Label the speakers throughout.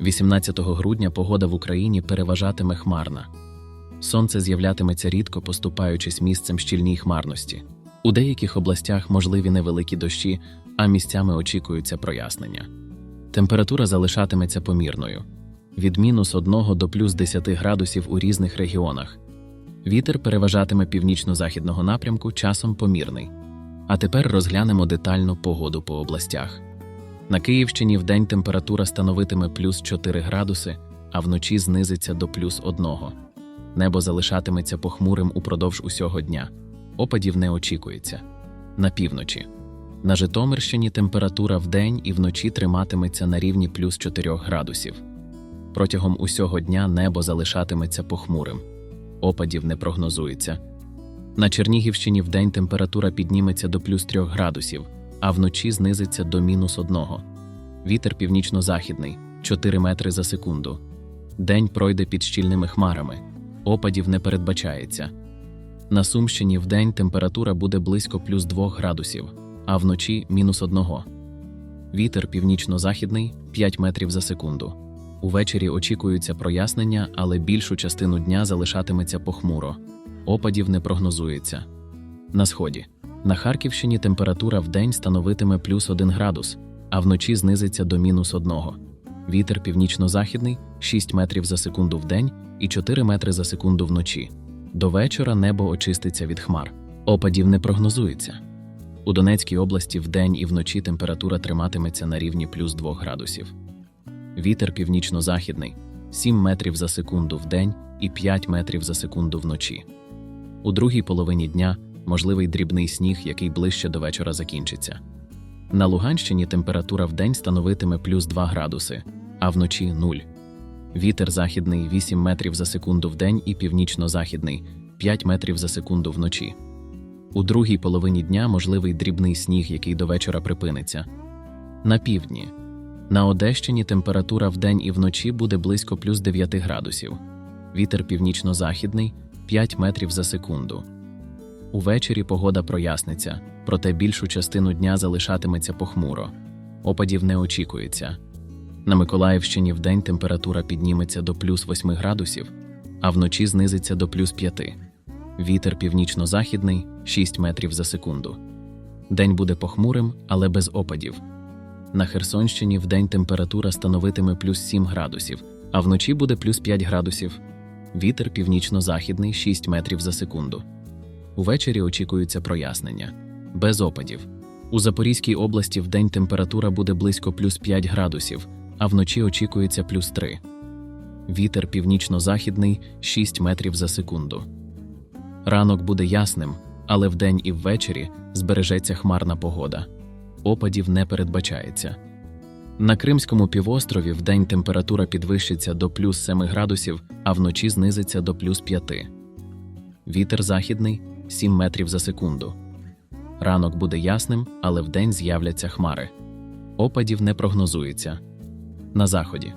Speaker 1: 18 грудня погода в Україні переважатиме хмарна. Сонце з'являтиметься рідко, поступаючись місцем щільній хмарності. У деяких областях можливі невеликі дощі, а місцями очікуються прояснення. Температура залишатиметься помірною від мінус 1 до плюс 10 градусів у різних регіонах. Вітер переважатиме північно-західного напрямку часом помірний. А тепер розглянемо детально погоду по областях. На Київщині вдень температура становитиме плюс 4 градуси, а вночі знизиться до плюс 1. Небо залишатиметься похмурим упродовж усього дня. Опадів не очікується. На півночі. На Житомирщині температура вдень і вночі триматиметься на рівні плюс 4 градусів. Протягом усього дня небо залишатиметься похмурим. Опадів не прогнозується. На Чернігівщині вдень температура підніметься до плюс 3 градусів, а вночі знизиться до мінус 1. Вітер північно-західний 4 метри за секунду. День пройде під щільними хмарами. Опадів не передбачається. На Сумщині вдень температура буде близько плюс 2 градусів, а вночі мінус 1. Вітер північно-західний 5 метрів за секунду. Увечері очікуються прояснення, але більшу частину дня залишатиметься похмуро. Опадів не прогнозується. На сході. На Харківщині температура вдень становитиме плюс 1 градус, а вночі знизиться до мінус 1. Вітер північно-західний 6 метрів за секунду вдень і 4 метри за секунду вночі. До вечора небо очиститься від хмар. Опадів не прогнозується. У Донецькій області вдень і вночі температура триматиметься на рівні плюс 2 градусів. Вітер північно-західний 7 метрів за секунду вдень і 5 метрів за секунду вночі. У другій половині дня можливий дрібний сніг, який ближче до вечора закінчиться. На Луганщині температура вдень становитиме плюс 2 градуси, а вночі 0. Вітер західний 8 метрів за секунду вдень і північно-західний 5 метрів за секунду вночі. У другій половині дня можливий дрібний сніг, який до вечора припиниться. На півдні. На Одещині температура вдень і вночі буде близько плюс 9 градусів. Вітер північно-західний 5 метрів за секунду. Увечері погода проясниться, проте більшу частину дня залишатиметься похмуро. Опадів не очікується. На Миколаївщині вдень температура підніметься до плюс 8 градусів, а вночі знизиться до плюс 5. Вітер північно-західний 6 метрів за секунду. День буде похмурим, але без опадів. На Херсонщині вдень температура становитиме плюс 7 градусів, а вночі буде плюс 5 градусів. Вітер північно-західний 6 метрів за секунду. Увечері очікуються прояснення. Без опадів. У Запорізькій області вдень температура буде близько плюс 5 градусів, а вночі очікується плюс 3. Вітер північно-західний 6 метрів за секунду. Ранок буде ясним, але вдень і ввечері збережеться хмарна погода. Опадів не передбачається. На Кримському півострові вдень температура підвищиться до плюс 7 градусів, а вночі знизиться до плюс 5. Вітер західний 7 метрів за секунду. Ранок буде ясним, але вдень з'являться хмари. Опадів не прогнозується. На заході.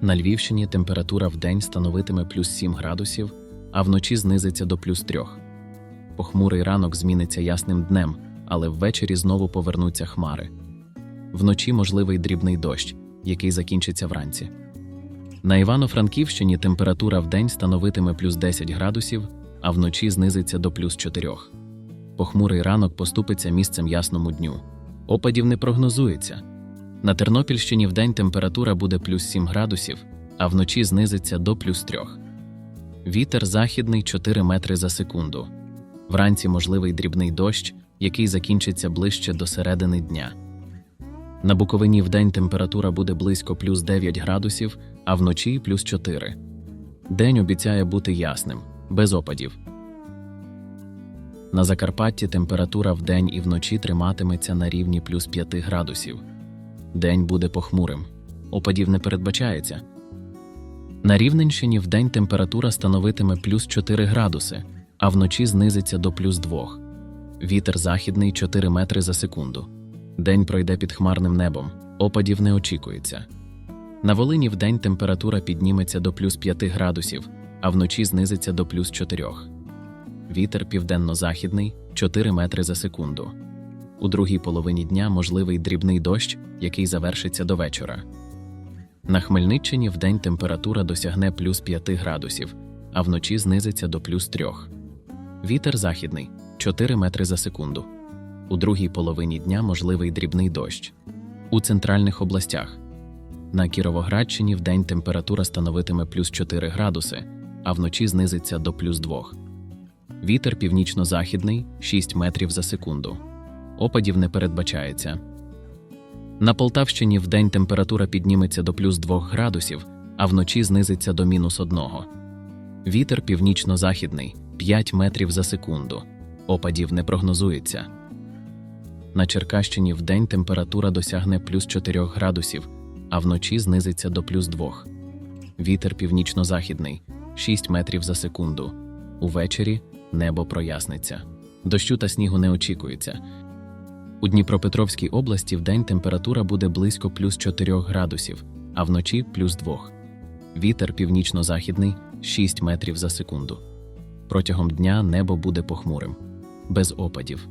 Speaker 1: На Львівщині температура вдень становитиме плюс 7 градусів, а вночі знизиться до плюс 3. Похмурий ранок зміниться ясним днем, але ввечері знову повернуться хмари. Вночі можливий дрібний дощ, який закінчиться вранці. На Івано-Франківщині температура вдень становитиме плюс 10 градусів, а вночі знизиться до плюс 4. Похмурий ранок поступиться місцем ясному дню. Опадів не прогнозується. На Тернопільщині вдень температура буде плюс 7 градусів, а вночі знизиться до плюс 3. Вітер західний 4 метри за секунду. Вранці можливий дрібний дощ, який закінчиться ближче до середини дня. На Буковині вдень температура буде близько плюс 9 градусів, а вночі плюс 4. День обіцяє бути ясним, без опадів. На Закарпатті температура вдень і вночі триматиметься на рівні плюс 5 градусів. День буде похмурим. Опадів не передбачається. На Рівненщині вдень температура становитиме плюс 4 градуси, а вночі знизиться до плюс 2. Вітер західний 4 метри за секунду. День пройде під хмарним небом. Опадів не очікується. На Волині вдень температура підніметься до плюс 5 градусів, а вночі знизиться до плюс 4. Вітер південно-західний 4 метри за секунду. У другій половині дня можливий дрібний дощ, який завершиться до вечора. На Хмельниччині вдень температура досягне плюс 5 градусів, а вночі знизиться до плюс 3. Вітер західний 4 метри за секунду. У другій половині дня можливий дрібний дощ. У центральних областях на Кіровоградщині вдень температура становитиме плюс 4 градуси, а вночі знизиться до плюс 2. Вітер північно-західний 6 метрів за секунду. Опадів не передбачається. На Полтавщині вдень температура підніметься до плюс 2 градусів, а вночі знизиться до мінус 1. Вітер північно-західний 5 метрів за секунду. Опадів не прогнозується. На Черкащині вдень температура досягне плюс 4 градусів, а вночі знизиться до плюс 2. Вітер північно-західний 6 метрів за секунду. Увечері небо проясниться. Дощу та снігу не очікується. У Дніпропетровській області вдень температура буде близько плюс 4 градусів, а вночі плюс 2. Вітер північно-західний 6 метрів за секунду. Протягом дня небо буде похмурим, без опадів.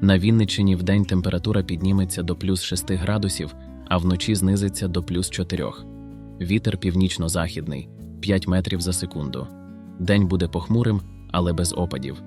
Speaker 1: На Вінниччині вдень температура підніметься до плюс 6 градусів, а вночі знизиться до плюс 4. Вітер північно-західний 5 метрів за секунду. День буде похмурим, але без опадів.